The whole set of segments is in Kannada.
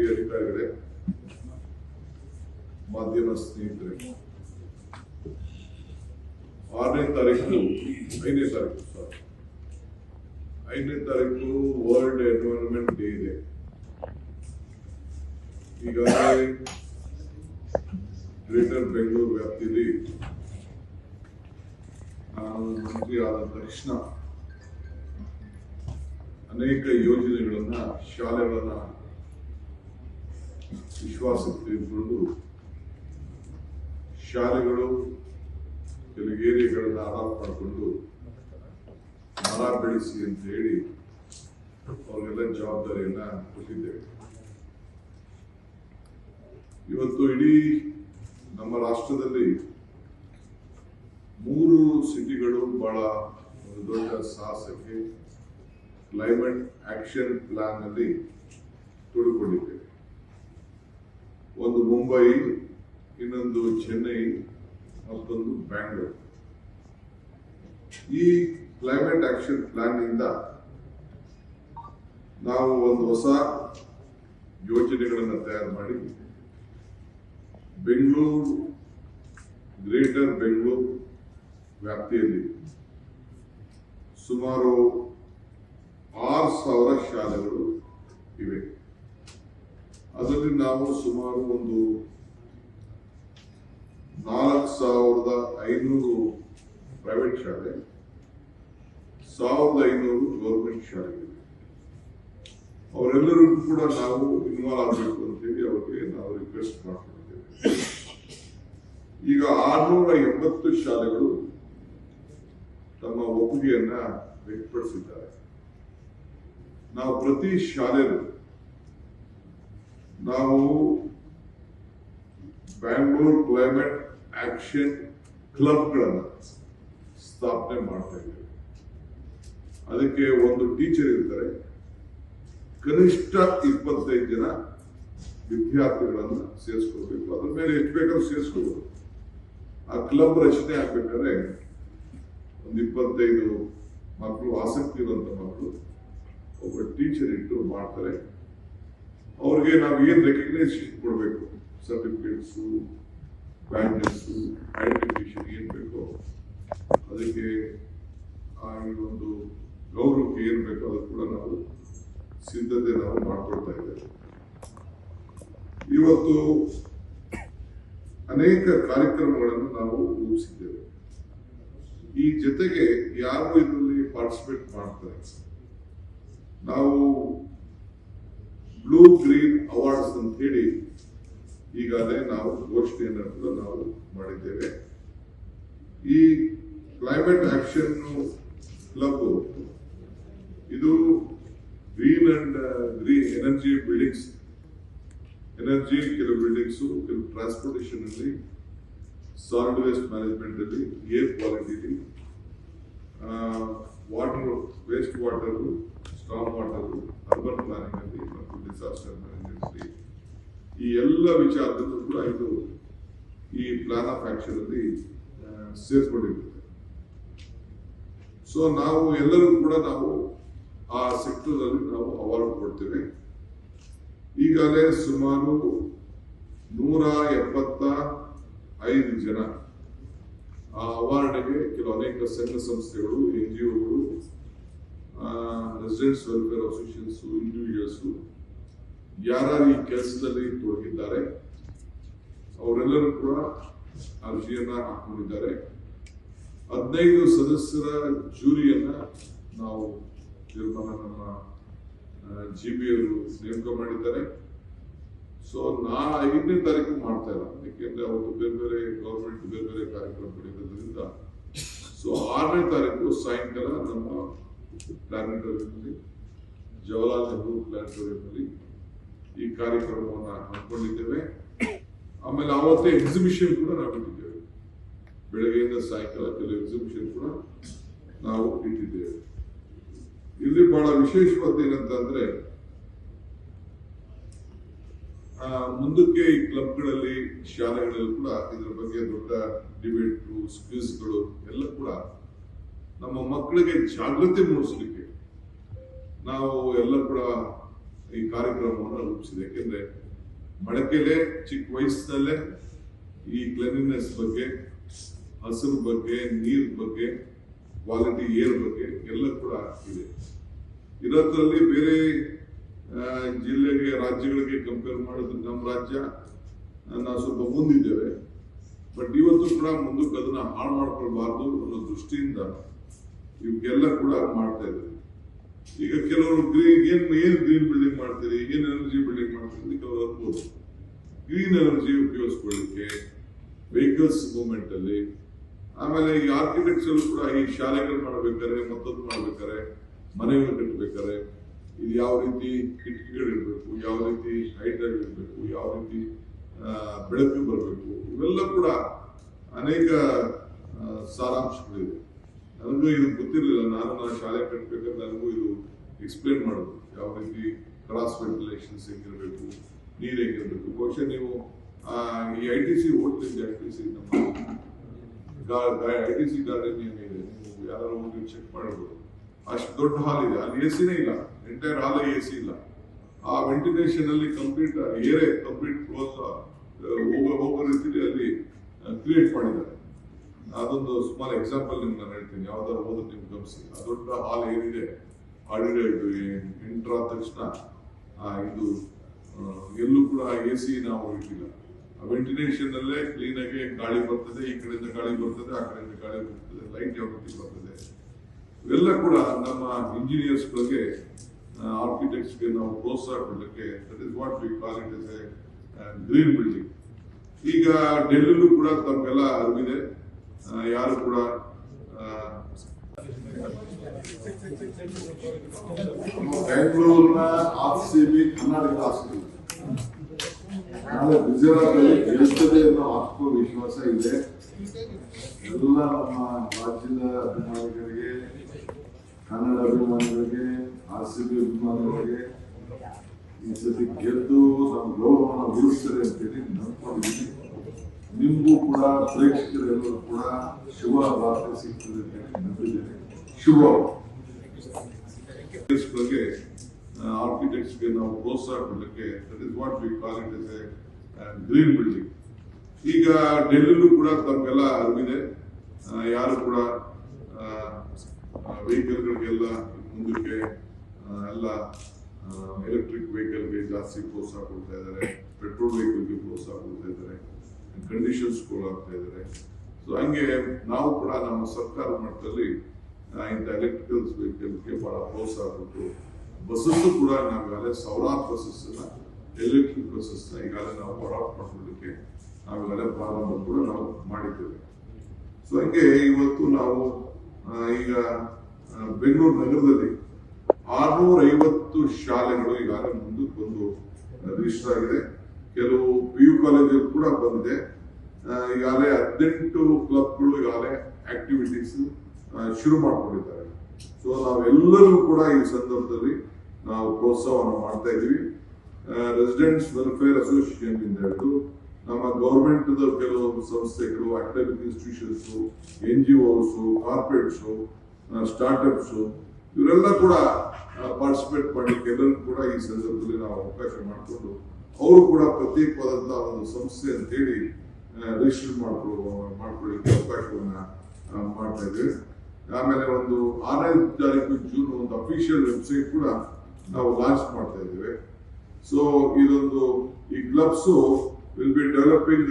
ಹಿರಿಯ ಅಧಿಕಾರಿಗಳೇ ಮಾಧ್ಯಮ ಸ್ನೇಹಿತರೆ, ಆರನೇ ತಾರೀಕು, ಐದನೇ ತಾರೀಕು ಸರ್ ಐದನೇ ತಾರೀಕು ವರ್ಲ್ಡ್ ಎನ್ವೈರನ್ಮೆಂಟ್ ಡೇ ಇದೆ. ಈಗಾಗಲೇ ಗ್ರೇಟರ್ ಬೆಂಗಳೂರು ವ್ಯಾಪ್ತಿಯಲ್ಲಿ ನಾನು ಮಂತ್ರಿ ಆದ ತಕ್ಷಣ ಅನೇಕ ಯೋಜನೆಗಳನ್ನ, ಶಾಲೆಗಳನ್ನ ವಿಶ್ವಾಸಕ್ಕೆ ತೆಗೆದುಕೊಂಡು ಶಾಲೆಗಳು, ಕೆಲವು ಏರಿಯಾಗಳನ್ನ ಆಧಾರ ಮಾಡಿಕೊಂಡು ಮರ ಬೆಳೆಸಿ ಅಂತ ಹೇಳಿ ಅವ್ರಿಗೆಲ್ಲ ಜವಾಬ್ದಾರಿಯನ್ನ ಕೊಟ್ಟಿದ್ದೇವೆ. ಇವತ್ತು ಇಡೀ ನಮ್ಮ ರಾಷ್ಟ್ರದಲ್ಲಿ ಮೂರು ಸಿಟಿಗಳು ಬಹಳ ಒಂದು ದೊಡ್ಡ ಸಾಹಸಕ್ಕೆ ಕ್ಲೈಮೇಟ್ ಆಕ್ಷನ್ ಪ್ಲಾನ್ನಲ್ಲಿ ತೊಡಕೊಂಡಿದ್ದೇವೆ ಒಂದು ಮುಂಬೈ, ಇನ್ನೊಂದು ಚೆನ್ನೈ, ಮತ್ತೊಂದು ಬ್ಯಾಂಗ್ಳೂರು. ಈ ಕ್ಲೈಮೇಟ್ ಆಕ್ಷನ್ ಪ್ಲಾನ್ನಿಂದ ನಾವು ಒಂದು ಹೊಸ ಯೋಜನೆಗಳನ್ನು ತಯಾರು ಮಾಡಿ, ಬೆಂಗಳೂರು, ಗ್ರೇಟರ್ ಬೆಂಗಳೂರು ವ್ಯಾಪ್ತಿಯಲ್ಲಿ ಸುಮಾರು ಆರು ಸಾವಿರ ಶಾಲೆಗಳು ಇವೆ. ಅದರಲ್ಲಿ ನಾವು ಸುಮಾರು ಒಂದು ನಾಲ್ಕು ಸಾವಿರದ ಐನೂರು ಪ್ರೈವೇಟ್ ಶಾಲೆ, ಸಾವಿರದ ಐನೂರು ಗೌರ್ಮೆಂಟ್ ಶಾಲೆಗಳಿವೆ ಅವರೆಲ್ಲರಿಗೂ ಕೂಡ ನಾವು ಇನ್ವಾಲ್ವ್ ಆಗಬೇಕು ಅಂತೇಳಿ ಅವರಿಗೆ ನಾವು ರಿಕ್ವೆಸ್ಟ್ ಮಾಡ್ಕೊಂಡಿದ್ದೇವೆ. ಈಗ ಆರ್ನೂರ ಎಂಬತ್ತು ಶಾಲೆಗಳು ತಮ್ಮ ಒಪ್ಪಿಗೆಯನ್ನ ವ್ಯಕ್ತಪಡಿಸಿದ್ದಾರೆ. ನಾವು ಪ್ರತಿ ಶಾಲೆಗೂ ನಾವು ಬ್ಯಾಂಗ್ಳೂರ್ ಕ್ಲೈಮೇಟ್ ಆಕ್ಷನ್ ಕ್ಲಬ್ಗಳನ್ನು ಸ್ಥಾಪನೆ ಮಾಡ್ತಾ ಇದ್ದೇವೆ. ಅದಕ್ಕೆ ಒಂದು ಟೀಚರ್ ಇರ್ತಾರೆ. ಕನಿಷ್ಠ ಇಪ್ಪತ್ತೈದು ಜನ ವಿದ್ಯಾರ್ಥಿಗಳನ್ನ ಸೇರಿಸ್ಕೋಬೇಕು ಅದ್ರ ಮೇಲೆ ಎಷ್ಟು ಬೇಕಾದ್ರೂ ಸೇರಿಸ್ಕೋಬಹುದು ಆ ಕ್ಲಬ್ ರಚನೆ ಆಗ್ಬೇಕಾದ್ರೆ ಒಂದು ಇಪ್ಪತ್ತೈದು ಮಕ್ಕಳು ಆಸಕ್ತಿ ಇರುವಂತ ಮಕ್ಕಳು ಒಬ್ಬ ಟೀಚರ್ ಇಟ್ಟು ಮಾಡ್ತಾರೆ. ಅವ್ರಿಗೆ ನಾವು ಏನ್ ರೆಕಗ್ನೈಸೇಷನ್ ಕೊಡಬೇಕು? ಸರ್ಟಿಫಿಕೇಟ್ಸು ಬ್ಯಾಡ್ಜಸ್ಸು ಐಡೆಂಟಿಫಿಕೇಶನ್ ಏನ್ ಬೇಕೋ ಅದಕ್ಕೆ ಆ ಒಂದು ಗೌರವಕ್ಕೆ ಏನು ಬೇಕೋ ಅದು ಕೂಡ ನಾವು ಸಿದ್ಧತೆ ನಾವು ಮಾಡ್ಕೊಳ್ತಾ ಇದ್ದೇವೆ. ಇವತ್ತು ಅನೇಕ ಕಾರ್ಯಕ್ರಮಗಳನ್ನು ನಾವು ರೂಪಿಸಿದ್ದೇವೆ. ಈ ಜೊತೆಗೆ ಯಾರು ಇದರಲ್ಲಿ ಪಾರ್ಟಿಸಿಪೇಟ್ ಮಾಡ್ತಾರೆ? ನಾವು ಬ್ಲೂ ಗ್ರೀನ್ ಅವಾರ್ಡ್ಸ್ ಅಂತ ಹೇಳಿ ಈಗಾಗಲೇ ನಾವು ಘೋಷಣೆಯನ್ನು ಕೂಡ ನಾವು ಮಾಡಿದ್ದೇವೆ. ಈ ಕ್ಲೈಮೇಟ್ ಆಕ್ಷನ್ ಕ್ಲಬ್ ಇದು green and green energy buildings energy ಕೆಲವು ಬಿಲ್ಡಿಂಗ್ಸು ಕೆಲವು ಟ್ರಾನ್ಸ್ಪೋರ್ಟೇಷನ್ ಅಲ್ಲಿ ಸಾಲಿಡ್ ವೇಸ್ಟ್ ಮ್ಯಾನೇಜ್ಮೆಂಟ್ ಅಲ್ಲಿ air quality water waste water storm water urban planning ಅಲ್ಲಿ ಮತ್ತು ಡಿಸಾಸ್ಟರ್ ಮ್ಯಾನೇಜ್ಮೆಂಟ್ ಈ ಎಲ್ಲ ವಿಚಾರದಲ್ಲೂ ಕೂಡ ಇದು ಈ ಪ್ಲಾನ್ ಆಫ್ ಆಕ್ಷನ್ ಅಲ್ಲಿ ಸೇರ್ಕೊಂಡಿರುತ್ತೆ. ಸೊ ನಾವು ಎಲ್ಲರೂ ಕೂಡ ನಾವು ಆ ಸೆಕ್ಟರ್ ಅಲ್ಲಿ ನಾವು ಅವಾರ್ಡ್ ಕೊಡ್ತೇವೆ. ಈಗಾಗಲೇ ಸುಮಾರು ನೂರ ಎಪ್ಪತ್ತ ಐದು ಜನ ಆ ಅವಾರ್ಡ್ಗೆ ಕೆಲವು ಅನೇಕ ಸಂಘ ಸಂಸ್ಥೆಗಳು, ಎನ್ ಜಿ ಒಗಳು ರೆಸಿಡೆಂಟ್ಸ್ ವೆಲ್ಫೇರ್ ಅಸೋಸಿಯೇಷನ್ಸ್ ಇಂಡಿವಿಜುವಲ್ಸ್ ಯಾರ್ಯಾರು ಈ ಕೆಲಸದಲ್ಲಿ ತೊಡಗಿದ್ದಾರೆ, ಅವರೆಲ್ಲರೂ ಕೂಡ ಅರ್ಜಿಯನ್ನ ಹಾಕೊಂಡಿದ್ದಾರೆ. ಹದಿನೈದು ಸದಸ್ಯರ ಜೂರಿಯನ್ನ ನಾವು ತೀರ್ಮಾನ ನಮ್ಮ ಜಿ ಬಿ ಅವರು ನೇಮಕ ಮಾಡಿದ್ದಾರೆ. ಸೊ ನಾ ಐದನೇ ತಾರೀಕು ಮಾಡ್ತಾ ಇಲ್ಲ. ಯಾಕೆಂದ್ರೆ ಅವತ್ತು ಬೇರೆ ಬೇರೆ ಗೌರ್ಮೆಂಟ್ ಬೇರೆ ಬೇರೆ ಕಾರ್ಯಕ್ರಮ ಕಾರ್ಯಕ್ರಮಗಳಿರೋದ್ರಿಂದ ಸೊ ಆರನೇ ತಾರೀಕು ಸಾಯಂಕಾಲ ನಮ್ಮ ಪ್ಲಾನೆಟೋರಿಯಂನಲ್ಲಿ ಜವಾಹರ್ಲಾಲ್ ನೆಹರು ಪ್ಲಾನೆಟೋರಿಯಂನಲ್ಲಿ ಈ ಕಾರ್ಯಕ್ರಮವನ್ನ ಹಮ್ಮಿಕೊಂಡಿದ್ದೇವೆ. ಆಮೇಲೆ ಅವತ್ತೇ ಎಕ್ಸಿಬಿಷನ್ ಕೂಡ ನಾವು ಇಟ್ಟಿದ್ದೇವೆ. ಬೆಳಗ್ಗೆಯಿಂದ ಸಾಯಂಕಾಲ ಕೆಲವು ಎಕ್ಸಿಬಿಷನ್ ಕೂಡ ನಾವು ಇಟ್ಟಿದ್ದೇವೆ. ಇಲ್ಲಿ ಬಹಳ ವಿಶೇಷವಾದ ಏನಂತಂದ್ರೆ ಮುಂದಕ್ಕೆ ಈ ಕ್ಲಬ್ಗಳಲ್ಲಿ, ಶಾಲೆಗಳಲ್ಲಿ ಕೂಡ ಇದರ ಬಗ್ಗೆ ದೊಡ್ಡ ಡಿಬೇಟು ಸ್ಕ್ವಿಸ್ಗಳು ಎಲ್ಲ ಕೂಡ ನಮ್ಮ ಮಕ್ಕಳಿಗೆ ಜಾಗೃತಿ ಮೂಡಿಸಲಿಕ್ಕೆ ನಾವು ಎಲ್ಲ ಕೂಡ ಈ ಕಾರ್ಯಕ್ರಮವನ್ನು ರೂಪಿಸಿದೆ. ಯಾಕೆಂದ್ರೆ ಮಡಕೆಲೆ ಚಿಕ್ಕ ವಯಸ್ಸಿನಲ್ಲೇ ಈ ಕ್ಲೀನಿನೆಸ್ ಬಗ್ಗೆ, ಹಸಿರು ಬಗ್ಗೆ, ನೀರ್ ಬಗ್ಗೆ ಕ್ವಾಲಿಟಿ ಏರ್ ಬಗ್ಗೆ ಎಲ್ಲ ಕೂಡ ಇದೆ. ಇರೋದ್ರಲ್ಲಿ ಬೇರೆ ಜಿಲ್ಲೆಗೆ, ರಾಜ್ಯಗಳಿಗೆ ಕಂಪೇರ್ ಮಾಡಿದ್ರೆ ನಮ್ಮ ರಾಜ್ಯ. ನಾವು ಸ್ವಲ್ಪ ಮುಂದಿದ್ದೇವೆ. ಬಟ್ ಇವತ್ತು ಕೂಡ ಮುಂದಕ್ಕೆ ಅದನ್ನ ಹಾಳು ಮಾಡ್ಕೊಳ್ಬಾರ್ದು ಅನ್ನೋ ದೃಷ್ಟಿಯಿಂದ ಇವಕ್ಕೆಲ್ಲ ಕೂಡ ಮಾಡ್ತಾ ಇದ್ದಾರೆ. ಈಗ ಕೆಲವರು ಗ್ರೀನ್ ಏನ್ ಏನ್ ಗ್ರೀನ್ ಬಿಲ್ಡಿಂಗ್ ಮಾಡ್ತೀರಿ, ಏನ್ ಎನರ್ಜಿ ಬಿಲ್ಡಿಂಗ್ ಮಾಡ್ತೀರಿ ಕೆಲವರು ಅನ್ಬೋದು. ಗ್ರೀನ್ ಎನರ್ಜಿ ಉಪಯೋಗಿಸ್ಕೊಳ್ಳಿಕ್ಕೆ ವೆಹಿಕಲ್ಸ್ ಮೂವ್ಮೆಂಟ್ ಅಲ್ಲಿ, ಆಮೇಲೆ ಈ ಆರ್ಕಿಟೆಕ್ಚರ್ ಕೂಡ ಈ ಶಾಲೆಗಳು ಮಾಡ್ಬೇಕಾದ್ರೆ, ಮತ್ತೊಂದು ಮಾಡ್ಬೇಕಾರೆ ಮನೆಗಳು ಕಟ್ಟಬೇಕಾರೆ ಇದು ಯಾವ ರೀತಿ ಕಿಟಕಿಗಳು ಇರಬೇಕು ಯಾವ ರೀತಿ ಹೈಟ್ ಆಗಿರ್ಬೇಕು ಯಾವ ರೀತಿ ಬೆಳಕು ಬರಬೇಕು. ಇವೆಲ್ಲ ಕೂಡ ಅನೇಕ ಸಾರಾಂಶಗಳಿವೆ. ನನಗೂ ಇದು ಗೊತ್ತಿರಲಿಲ್ಲ. ನಾನು ನಾನು ಶಾಲೆ ಕಟ್ಟಬೇಕಾದ್ರೆ ನನಗೂ ಇದು ಎಕ್ಸ್ಪ್ಲೇನ್ ಮಾಡೋದು. ಯಾವ ರೀತಿ ಕ್ರಾಸ್ ವೆಂಟಿಲೇಷನ್ಸ್ ಹೆಂಗಿರಬೇಕು ನೀರು ಹೆಂಗಿರಬೇಕು ಬಹುಶಃ ನೀವು ಈ ಐ ಟಿ ಸಿ ಹೋಟ್ಲಿಂದ ಐ ಟಿ ಸಿ ನಮ್ಮ ಐ ಟಿ ಸಿ ಗಾರ್ಡನ್ ಏನಿದೆ, ನೀವು ಯಾರು ಹೋಗಿ ಚೆಕ್ ಮಾಡಬಹುದು ಅಷ್ಟು ದೊಡ್ಡ ಹಾಲ್ ಇದೆ. ಅಲ್ಲಿ ಎ ಸಿನೇ ಇಲ್ಲ. ಎಂಟೈರ್ ಹಾಲ್ ಎ ಸಿ ಇಲ್ಲ. ಆ ವೆಂಟಿಲೇಷನ್ ಅಲ್ಲಿ ಕಂಪ್ಲೀಟ್ ಏರೇ ಕಂಪ್ಲೀಟ್ ಕ್ಲೋಸ್ ಹೋಗೋ ಹೋಗೋ ರೀತಿಯಲ್ಲಿ ಅಲ್ಲಿ ಕ್ರಿಯೇಟ್ ಮಾಡಿದ್ದಾರೆ. ಅದೊಂದು ಸ್ಮಾಲ್ ಎಕ್ಸಾಂಪಲ್ ನಿಮ್ಗೆ ನಾನು ಹೇಳ್ತೀನಿ. ಯಾವ್ದಾದ್ರು ಹೋದ್ರೆ ನಿಮ್ಗೆ ಗಮನಿಸಿ. ಆ ದೊಡ್ಡ ಹಾಲ್ ಏನಿದೆ? ಹಾಡಿದೆ ಇದು ಎಂಟ್ರ್ ಆದ ತಕ್ಷಣ ಇದು ಎಲ್ಲೂ ಕೂಡ ಎ ಸಿ ನಾವು ಇಟ್ಟಿಲ್ಲ. ವೆಂಟಿಲೇಷನ್ ಅಲ್ಲೇ ಕ್ಲೀನ್ ಆಗಿ ಗಾಳಿ ಬರ್ತದೆ, ಈ ಕಡೆಯಿಂದ ಗಾಳಿ ಬರ್ತದೆ, ಆ ಕಡೆಯಿಂದ ಗಾಳಿ ಬರ್ತದೆ ಲೈಟ್ ಯಾವ ರೀತಿ ಬರ್ತದೆ ಇವೆಲ್ಲ ಕೂಡ ನಮ್ಮ ಇಂಜಿನಿಯರ್ಸ್ ಗಳಿಗೆ ಆರ್ಕಿಟೆಕ್ಟ್ಸ್ಗೆ ನಾವು ಪ್ರೋತ್ಸಾಹ ಕೊಡಲಿಕ್ಕೆ that is what we call it a green building ಈಗ ಡೆಲ್ಲಿಲೂ ಕೂಡ ತಮಗೆಲ್ಲ ಅರಿವಿದೆ. ಯಾರು ಕೂಡ ಬೆಂಗಳೂರಿನ ಆರ್ ಸಿ ಬಿ ಕರ್ನಾಟಕದ ಆಸ್ತಿ ನಾಳೆ ಗುಜರಾತಲ್ಲಿ ಗೆಲ್ತದೆ ಅನ್ನೋ ಆತ್ಮವಿಶ್ವಾಸ ಇದೆ. ಎಲ್ಲ ನಮ್ಮ ರಾಜ್ಯದ ಅಭಿಮಾನಿಗಳಿಗೆ ಕನ್ನಡ ಅಭಿಮಾನಿಗಳಿಗೆ ಆರ್ ಸಿ ಬಿ ಅಭಿಮಾನಿಗಳಿಗೆ ಈ ಸತಿ ಗೆದ್ದು ನಮ್ಮ ಗೌರವನ ಉಳಿಸ್ತಾರೆ ಅಂತೇಳಿ ನಂಬಿದ್ದೀನಿ ನಿಮಗೂ ಕೂಡ, ಪ್ರೇಕ್ಷಕರೆಲ್ಲರೂ ಕೂಡ ಶುಭ ವಾರ್ತೆ ಸಿಗ್ತದೆ ಅಂತೇಳಿ ನಂಬಿದ್ದೇನೆ ಶುಭ ಬಗ್ಗೆ ಆರ್ಕಿಟೆಕ್ಟ್ಸ್ಗೆ ನಾವು ಪ್ರೋತ್ಸಾಹ ಕೊಡಲಿಕ್ಕೆ that is what we call it as a green building ಈಗ ಡೆಲ್ಲಿಲೂ ಕೂಡ ತಮಗೆಲ್ಲ ಅರಿವಿದೆ. ಯಾರು ಕೂಡ ವೆಹಿಕಲ್ಗಳಿಗೆಲ್ಲ ಮುಂದಕ್ಕೆ ಎಲ್ಲ ಎಲೆಕ್ಟ್ರಿಕ್ ವೆಹಿಕಲ್ಗೆ ಜಾಸ್ತಿ ಪ್ರೋತ್ಸಾಹ ಕೊಡ್ತಾ ಇದ್ದಾರೆ ಪೆಟ್ರೋಲ್ ವೆಹಿಕಲ್ಗೆ ಪ್ರೋತ್ಸಾಹ ಕೊಡ್ತಾ ಇದ್ದಾರೆ ಕಂಡೀಷನ್ಸ್ ಆಗ್ತಾ ಇದ್ದಾರೆ. ಸೊ ಹಂಗೆ ನಾವು ಕೂಡ ನಮ್ಮ ಸರ್ಕಾರ ಮಟ್ಟದಲ್ಲಿ ಇಂಥ ಎಲೆಕ್ಟ್ರಿಕಲ್ಸ್ ವೆಹಿಕಲ್ಗೆ ಬಹಳ ಪ್ರೋತ್ಸಾಹ ಕೊಟ್ಟು ಬಸ್ಸಸ್ಸು ಕೂಡ ನಾವೇ ಈಗಾಗಲೇ ಸಾವಿರಾರು ಬಸ್ಸಸ್ ಎಲೆಕ್ಟ್ರಿಕ್ ಬಸ್ಸಸ್ ಈಗಾಗಲೇ ನಾವು ಅಡಾಪ್ಟ್ ಮಾಡ್ಕೊಳ್ಳಿಕ್ಕೆ ನಾವು ಈಗಾಗಲೇ ಪ್ರಾರಂಭ ಕೂಡ ನಾವು ಮಾಡಿದ್ದೇವೆ. ಸೊ ಹಂಗೆ ಇವತ್ತು ನಾವು ಈಗ ಬೆಂಗಳೂರು ನಗರದಲ್ಲಿ ಆರ್ನೂರ ಐವತ್ತು ಶಾಲೆಗಳು ಈಗಾಗಲೇ ಮುಂದಕ್ಕೆ ಬಂದು ರಿಜಿಸ್ಟರ್ ಆಗಿದೆ ಕೆಲವು ಪಿ ಯು ಕಾಲೇಜಲ್ಲಿ ಕೂಡ ಬಂದಿದೆ. ಈಗಾಗಲೇ ಹದಿನೆಂಟು ಕ್ಲಬ್ಗಳು ಈಗಾಗಲೇ ಆಕ್ಟಿವಿಟೀಸ್ ಶುರು ಮಾಡಿಕೊಂಡಿದ್ದಾರೆ. ಸೊ ನಾವೆಲ್ಲರೂ ಕೂಡ ಈ ಸಂದರ್ಭದಲ್ಲಿ ನಾವು ಪ್ರೋತ್ಸಾಹವನ್ನು ಮಾಡ್ತಾ ಇದ್ದೀವಿ. ರೆಸಿಡೆಂಟ್ಸ್ ವೆಲ್ಫೇರ್ ಅಸೋಸಿಯೇಷನ್ ಇಂದ ಹಿಡಿದು ನಮ್ಮ ಗೌರ್ಮೆಂಟ್ ಕೆಲವು ಸಂಸ್ಥೆಗಳು academic institutions N G Os corporates startups ಇವರೆಲ್ಲ ಕೂಡ ಪಾರ್ಟಿಸಿಪೇಟ್ ಮಾಡಲಿಕ್ಕೆ ಎಲ್ಲರೂ ಕೂಡ ಈ ಸಂದರ್ಭದಲ್ಲಿ ನಾವು ಅವಕಾಶ ಮಾಡಿಕೊಂಡು ಅವರು ಕೂಡ ಪ್ರತ್ಯೇಕವಾದಂತಹ ಒಂದು ಸಂಸ್ಥೆ ಅಂತ ಹೇಳಿ ರಿಜಿಸ್ಟರ್ ಮಾಡ್ಕೊಳ್ಳೋ ಮಾಡ್ಕೊಳ್ಳಿಕ್ಕೆ ಅವಕಾಶವನ್ನ ಮಾಡ್ತಾ ಇದ್ದೇವೆ. ಆಮೇಲೆ ಒಂದು ಆರನೇ ತಾರೀಕು ಜೂನ್ ಒಂದು ಅಫಿಷಿಯಲ್ ವೆಬ್ಸೈಟ್ ಕೂಡ ನಾವು ಲಾಂಚ್ ಮಾಡ್ತಾ ಇದ್ದೇವೆ. ಸೊ ಇದೊಂದು, ಈ clubs will be developing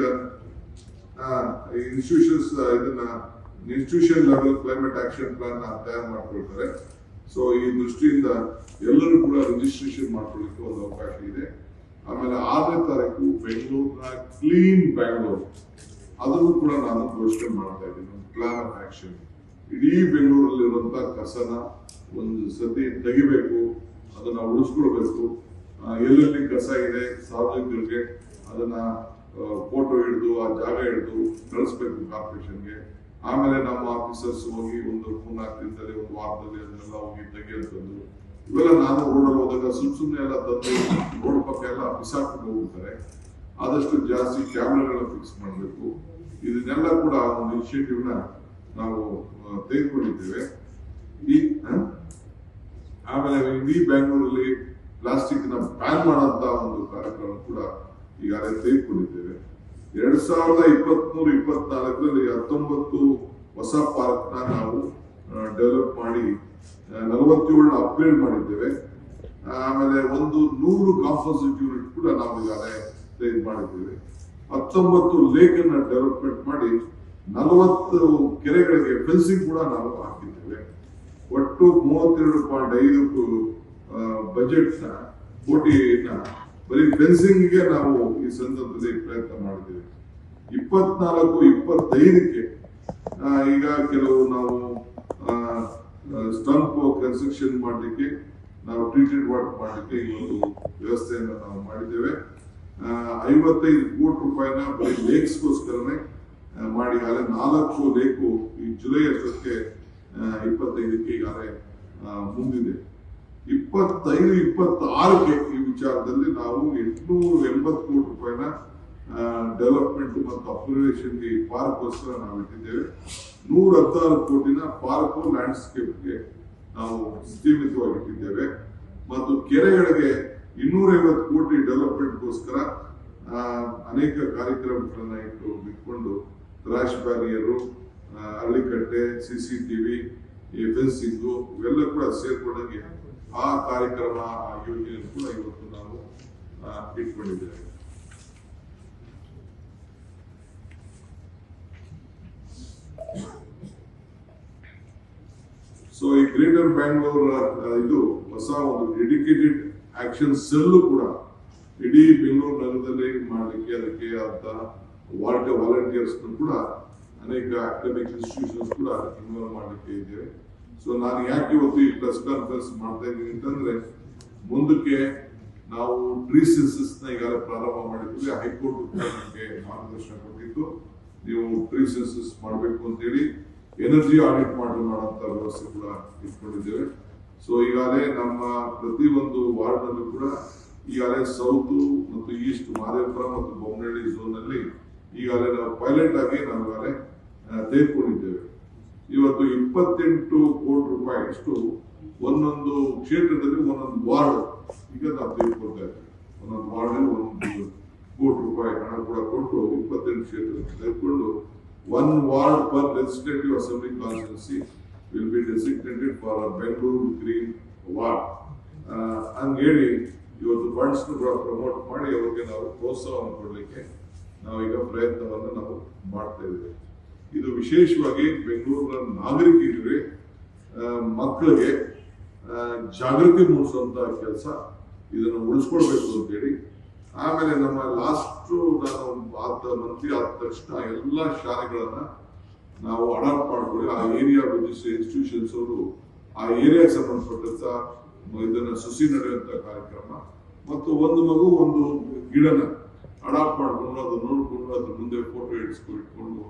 institutions ಇದನ್ನ institution level climate action plan ತಯಾರು ಮಾಡ್ಕೊಳ್ತಾರೆ. ಸೊ ಈ ದೃಷ್ಟಿಯಿಂದ ಎಲ್ಲರೂ ಕೂಡ ರಿಜಿಸ್ಟ್ರೇಷನ್ ಮಾಡ್ಕೊಳ್ಳಿಕ್ಕೆ ಒಂದು ಅವಕಾಶ ಇದೆ. ಆಮೇಲೆ ಆರನೇ ತಾರೀಕು ಬೆಂಗಳೂರಿನ ಕ್ಲೀನ್ ಬ್ಯಾಂಗ್ಳೂರ್ ಅದನ್ನು ಕೂಡ ನಾನು ಘೋಷಣೆ ಮಾಡ್ತಾ ಇದ್ದೀನಿ. ಒಂದು ಪ್ಲಾನ್ ಆಫ್ ಆಕ್ಷನ್ ಇಡೀ ಬೆಂಗಳೂರಲ್ಲಿರುವಂತ ಕಸನ ಒಂದು ಸತಿ ತೆಗಿಬೇಕು, ಅದನ್ನ ಉಳಿಸ್ಕೊಳ್ಬೇಕು. ಎಲ್ಲೆಲ್ಲಿ ಕಸ ಇದೆ, ಸಾರ್ವಜನಿಕರಿಗೆ ಅದನ್ನ ಫೋಟೋ ಹಿಡಿದು, ಆ ಜಾಗ ಹಿಡಿದು ಕಳಿಸ್ಬೇಕು ಕಾರ್ಪೊರೇಷನ್ಗೆ ಆಮೇಲೆ ನಮ್ಮ ಆಫೀಸರ್ಸ್ ಹೋಗಿ ಒಂದು ಮೂರ್ನಾಲ್ಕು ದಿನದಲ್ಲಿ ಒಂದು ವಾರದಲ್ಲಿ ಅದನ್ನೆಲ್ಲ ಹೋಗಿ ತೆಗೆದು ಇವೆಲ್ಲ ನಾನು ರೋಡಲ್ಲಿ ಹೋದಾಗ ಸುಮ್ ಸುಮ್ಮನೆ ಎಲ್ಲ ತಂದು ರೋಡ್ ಪಕ್ಕ ಎಲ್ಲ ಬಿಸಾಕೊಂಡು ಹೋಗ್ತಾರೆ. ಆದಷ್ಟು ಜಾಸ್ತಿ ಕ್ಯಾಮ್ರಾಗಳನ್ನ ಫಿಕ್ಸ್ ಮಾಡಬೇಕು. ಇದನ್ನೆಲ್ಲ ಕೂಡ ಒಂದು ಇನಿಷಿಯೇಟಿವ್ನ ನಾವು ತೆಗೆದುಕೊಂಡಿದ್ದೇವೆ. ಈ ಆಮೇಲೆ ಇಡೀ ಬ್ಯಾಂಗ್ಳೂರಲ್ಲಿ ಪ್ಲಾಸ್ಟಿಕ್ನ ಬ್ಯಾನ್ ಮಾಡೋಂತ ಒಂದು ಕಾರ್ಯಕ್ರಮ ಕೂಡ ಈಗಾಗಲೇ ತೆಗೆದುಕೊಂಡಿದ್ದೇವೆ. ಎರಡ್ ಸಾವಿರದ ಇಪ್ಪತ್ಮೂರು, ಇಪ್ಪತ್ನಾಲ್ಕರಲ್ಲಿ ಹತ್ತೊಂಬತ್ತು ಹೊಸ ಪಾರ್ಕ್ ನಾವು ಡೆವಲಪ್ ಮಾಡಿ ನಲವತ್ತೇಳು ಅಪ್ಗ್ರೇಡ್ ಮಾಡಿದ್ದೇವೆ. ಆಮೇಲೆ ಒಂದು ನೂರು ಕಾಂಪೋಸಿಟ್ ಯೂನಿಟ್ ಕೂಡ ನಾವು ಈಗಾಗಲೇ ಮಾಡಿದ್ದೇವೆ. ಹತ್ತೊಂಬತ್ತು ಲೇಕ್ ಅನ್ನ ಡೆವಲಪ್ಮೆಂಟ್ ಮಾಡಿ ನಲವತ್ತು ಕೆರೆಗಳಿಗೆ ಫೆನ್ಸಿಂಗ್ ಕೂಡ ನಾವು ಹಾಕಿದ್ದೇವೆ. ಒಟ್ಟು ಮೂವತ್ತೆರಡು ಪಾಯಿಂಟ್ ಐದು ಬಜೆಟ್ನ, ಕೋಟಿನ ಬರೀ ಫೆನ್ಸಿಂಗ್ಗೆ ನಾವು ಈ ಸಂದರ್ಭದಲ್ಲಿ ಪ್ರಯತ್ನ ಮಾಡಿದ್ದೇವೆ ಇಪ್ಪತ್ನಾಲ್ಕು, ಇಪ್ಪತ್ತೈದಕ್ಕೆ ಈಗ ಕೆಲವು ನಾವು ಸ್ಟಂಪ್ ಕನ್ಸ್ಟ್ರಕ್ಷನ್ ಮಾಡಲಿಕ್ಕೆ, ನಾವು ಟ್ರೀಟೆಡ್ ವಾಟ್ ಮಾಡಲಿಕ್ಕೆ ಈ ಒಂದು ವ್ಯವಸ್ಥೆಯನ್ನು ನಾವು ಮಾಡಿದ್ದೇವೆ. ಐವತ್ತೈದು ಕೋಟಿ ರೂಪಾಯಿನ ಬರೀ ಲೇಕ್ಸ್ಗೋಸ್ಕರನೇ ಮಾಡಿ ಆಗಲೇ ನಾಲ್ಕು ಲೇಕು ಈ ಜುಲೈ ಅಷ್ಟಕ್ಕೆ ಇಪ್ಪತ್ತೈದಕ್ಕೆ ಈಗಾಗಲೇ ಮುಂದಿದೆ ಇಪ್ಪತ್ತೈದು, ಇಪ್ಪತ್ತಾರಕ್ಕೆ ಈ ವಿಚಾರದಲ್ಲಿ ನಾವು ಎಂಟುನೂರ ಎಂಬತ್ತು ಕೋಟಿ ರೂಪಾಯಿನ ಡೆವಲಪ್ಮೆಂಟ್ ಮತ್ತು ಅಪ್ಗ್ರೇಡೇಷನ್ಗೆ ಈ ಪಾರ್ಕ್ಗೋಸ್ಕರ ನಾವು ಇಟ್ಟಿದ್ದೇವೆ. ನೂರ ಹದಿನಾರು ಕೋಟಿನ ಪಾರ್ಕ್ ಲ್ಯಾಂಡ್ಸ್ಕೇಪ್ಗೆ ನಾವು ಸೀಮಿತವಾಗಿ ಇಟ್ಟಿದ್ದೇವೆ. ಮತ್ತು ಕೆರೆಗಳಿಗೆ ಇನ್ನೂರೈವತ್ತು ಕೋಟಿ ಡೆವಲಪ್ಮೆಂಟ್ಗೋಸ್ಕರ ಅನೇಕ ಕಾರ್ಯಕ್ರಮಗಳನ್ನು ಇಟ್ಟು ಬಿಟ್ಕೊಂಡು ಕ್ರಾಶ್ ಬ್ಯಾರಿಯರು ಹಳ್ಳಿಕಟ್ಟೆ ಸಿ ಸಿ ಟಿವಿ ಫೆನ್ಸಿಂಗು ಇವೆಲ್ಲ ಕೂಡ ಸೇರ್ಕೊಂಡಂಗೆ ಆ ಕಾರ್ಯಕ್ರಮ ಯೋಜನೆ ಕೂಡ ಇವತ್ತು ನಾವು ಇಟ್ಕೊಂಡಿದ್ದೇವೆ. ಸೊ ಈ ಗ್ರೇಟರ್ ಬ್ಯಾಂಗ್ಳೂರ್ ಇದು ಹೊಸ ಒಂದು ಡೆಡಿಕೇಟೆಡ್ ಆಕ್ಷನ್ ಸೆಲ್ ಕೂಡ ಇಡೀ ಬೆಂಗಳೂರು ನಗರದಲ್ಲಿ ಮಾಡಲಿಕ್ಕೆ ಅದಕ್ಕೆ ಅಂತ ವಾಲ್ಟ ವಾಲಂಟಿಯರ್ಸ್ ಕೂಡ ಅನೇಕ ಅಕಾಡೆಮಿಕ್ ಇನ್ಸ್ಟಿಟ್ಯೂಷನ್ಸ್ ಕೂಡ ಇನ್ವಾಲ್ವ್ ಮಾಡಲಿಕ್ಕೆ ಇದ್ದೇವೆ. ಸೊ ನಾನು ಯಾಕೆ ಇವತ್ತು ಈ ಪ್ರೆಸ್ ಕಾನ್ಫರೆನ್ಸ್ ಮಾಡ್ತಾ ಇದ್ದೀನಿ ಅಂತಂದ್ರೆ, ಮುಂದಕ್ಕೆ ನಾವು ಟ್ರೀ ಸೆನ್ಸಸ್ನ ಈಗಾಗಲೇ ಪ್ರಾರಂಭ ಮಾಡಿದ್ವಿ. ಹೈಕೋರ್ಟ್ ನಮಗೆ ಮಾರ್ಗದರ್ಶನ ಕೊಟ್ಟಿತ್ತು. ನೀವು ಟ್ರೀ ಸೆನ್ಸಸ್ ಮಾಡಬೇಕು ಅಂತೇಳಿ ಎನರ್ಜಿ ಆಡಿಟ್ ಮಾಡಲು ಮಾಡುವಂತ ವ್ಯವಸ್ಥೆ ಕೂಡ ಇಟ್ಕೊಂಡಿದ್ದೇವೆ. ಸೊ ಈಗಾಗಲೇ ನಮ್ಮ ಪ್ರತಿ ಒಂದು ವಾರ್ಡ್ ನಲ್ಲೂ ಕೂಡ ಈಗಾಗಲೇ ಸೌತ್ ಮತ್ತು ಈಸ್ಟ್ ಮಾದೇಪುರ ಮತ್ತು ಬೊಮ್ಮನಹಳ್ಳಿ ಝೋನ್ನಲ್ಲಿ ಈಗಾಗಲೇ ನಾವು ಪೈಲಟ್ ಆಗಿ ನಾವು ಈಗಾಗಲೇ ತೆಗೆದುಕೊಂಡಿದ್ದೇವೆ. ಇವತ್ತು ಇಪ್ಪತ್ತೆಂಟು ಕೋಟಿ ರೂಪಾಯಿ ಅಷ್ಟು ಒಂದೊಂದು ಕ್ಷೇತ್ರದಲ್ಲಿ ಒಂದೊಂದು ವಾರ್ಡ್ ಈಗ ನಾವು ತೆಗೆದುಕೊಳ್ತಾ ಇದ್ದೇವೆ. ಒಂದೊಂದು ವಾರ್ಡಲ್ಲಿ ಒಂದೊಂದು ಕೋಟಿ ರೂಪಾಯಿ ಹಣ ಕೂಡ ಕೊಟ್ಟು ಇಪ್ಪತ್ತೆಂಟು ಕ್ಷೇತ್ರ ತೆಗೆದುಕೊಂಡು one ward per legislative assembly constituency will be designated for Bengaluru green ward ಹಂಗೇಳಿ ಇವತ್ತು ಫಂಡ್ಸ್ ಕೂಡ ಪ್ರಮೋಟ್ ಮಾಡಿ ಅವ್ರಿಗೆ ನಾವು ಪ್ರೋತ್ಸಾಹವನ್ನು ಕೊಡಲಿಕ್ಕೆ ನಾವೀಗ ಪ್ರಯತ್ನವನ್ನು ನಾವು ಮಾಡ್ತಾ ಇದ್ದೇವೆ. ಇದು ವಿಶೇಷವಾಗಿ ಬೆಂಗಳೂರಿನ ನಾಗರಿಕರಿಗೆ ಮಕ್ಕಳಿಗೆ ಜಾಗೃತಿ ಮೂಡಿಸುವಂತ ಕೆಲಸ ಇದನ್ನು ಉಳಿಸ್ಕೊಳ್ಬೇಕು ಅಂತೇಳಿ ಆಮೇಲೆ ನಮ್ಮ ಲಾಸ್ಟ್ ನಾನು ಆದ ಮಂತ್ರಿ ಆದ ತಕ್ಷಣ ಎಲ್ಲ ಶಾಲೆಗಳನ್ನ ನಾವು ಅಡಾಪ್ಟ್ ಮಾಡ್ಕೊಳ್ಳಿ ಆ ಏರಿಯಾ ರಿಜಿಸ್ಟರ್ ಇನ್ಸ್ಟಿಟ್ಯೂಷನ್ಸ್ ಅವರು ಆ ಏರಿಯಾಗೆ ಸಂಬಂಧಪಟ್ಟಂತ ಇದನ್ನ ಸುಸಿ ನಡೆಯುವಂತ ಕಾರ್ಯಕ್ರಮ ಮತ್ತು ಒಂದು ಮಗು ಒಂದು ಗಿಡನ ಅಡಾಪ್ಟ್ ಮಾಡ್ಕೊಂಡು ಅದನ್ನು ನೋಡಿಕೊಂಡು ಅದ್ರ ಮುಂದೆ ಫೋಟೋ ಇಡ್ಸ್ಕೊಂಡು ಇಟ್ಕೊಂಡು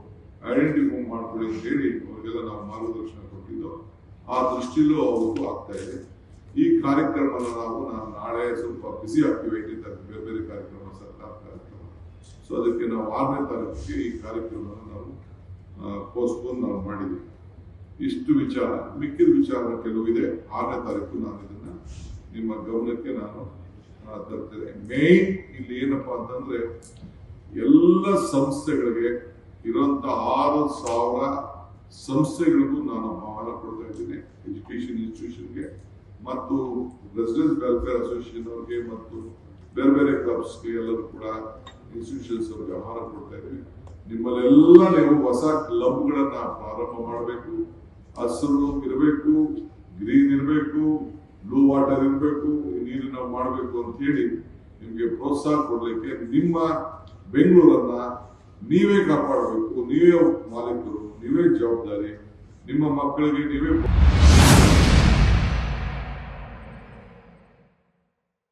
ಐಡೆಂಟಿಫೈ ಮಾಡ್ಕೊಳ್ಳಿ ಅಂತ ಹೇಳಿ ಅವ್ರಿಗೆಲ್ಲ ನಾವು ಮಾರ್ಗದರ್ಶನ ಕೊಟ್ಟಿದ್ದು. ಆ ದೃಷ್ಟಿಲೂ ಅವ್ರಿಗೂ ಆಗ್ತಾ ಇದೆ. ಈ ಕಾರ್ಯಕ್ರಮನ ನಾವು ನಾಳೆ ಸ್ವಲ್ಪ ಬಿಸಿ ಆಗ್ತೀವಿ ಯಾಕೆಂದ್ರೆ ಬೇರೆ ಬೇರೆ ಕಾರ್ಯಕ್ರಮ, ಸರ್ಕಾರ ಕಾರ್ಯಕ್ರಮ. ಸೊ ಅದಕ್ಕೆ ನಾವು ಆರನೇ ತಾರೀಕಿಗೆ ಈ ಕಾರ್ಯಕ್ರಮವನ್ನು ನಾವು ಪೋಸ್ಟ್ಪೋನ್ ನಾವು ಮಾಡಿದ್ವಿ. ಇಷ್ಟು ವಿಚಾರ, ಮಿಕ್ಕಿದ ವಿಚಾರ ಇದೆ ಆರನೇ ತಾರೀಕು ನಾನು ಇದನ್ನ ನಿಮ್ಮ ಗಮನಕ್ಕೆ ನಾನು ತರ್ತೇನೆ. ಮೇನ್ ಇಲ್ಲಿ ಏನಪ್ಪಾ ಅಂತಂದ್ರೆ ಎಲ್ಲ ಸಂಸ್ಥೆಗಳಿಗೆ ಇರುವಂತ ಆರು ಸಾವಿರ ಸಂಸ್ಥೆಗಳಿಗೂ ನಾನು ಆಹ್ವಾನ ಕೊಡ್ತಾ ಇದ್ದೀನಿ ಎಜುಕೇಶನ್ ಇನ್ಸ್ಟಿಟ್ಯೂಷನ್ಗೆ ಮತ್ತು ರೆಸಿಡೆನ್ಸ್ ವೆಲ್ಫೇರ್ ಅಸೋಸಿಯೇಷನ್ ಅವ್ರಿಗೆ ಮತ್ತು ಬೇರೆ ಬೇರೆ ಕ್ಲಬ್ಸ್ಗೆ ಎಲ್ಲರೂ ಕೂಡ ಇನ್ಸ್ಟಿಟ್ಯೂಷನ್ಸ್ ಅವ್ರಿಗೆ ಆಹ್ವಾನ ಕೊಡ್ತಾ ಇದ್ದೀನಿ. ನಿಮ್ಮಲ್ಲೆಲ್ಲ ನೀವು ಹೊಸ ಕ್ಲಬ್ಗಳನ್ನ ಪ್ರಾರಂಭ ಮಾಡಬೇಕು. ಹಸಿರು ಇರಬೇಕು ಗ್ರೀನ್ ಇರಬೇಕು ಬ್ಲೂ ವಾಟರ್ ಇರಬೇಕು ನೀರು ನಾವು ಮಾಡಬೇಕು ಅಂತ ಹೇಳಿ ನಿಮಗೆ ಪ್ರೋತ್ಸಾಹ ಕೊಡಲಿಕ್ಕೆ ನಿಮ್ಮ ಬೆಂಗಳೂರನ್ನ ನೀವೇ ಕಾಪಾಡಬೇಕು ನೀವೇ ಮಾಲೀಕರು ನೀವೇ ಜವಾಬ್ದಾರಿ ನಿಮ್ಮ ಮಕ್ಕಳಿಗೆ ನೀವೇ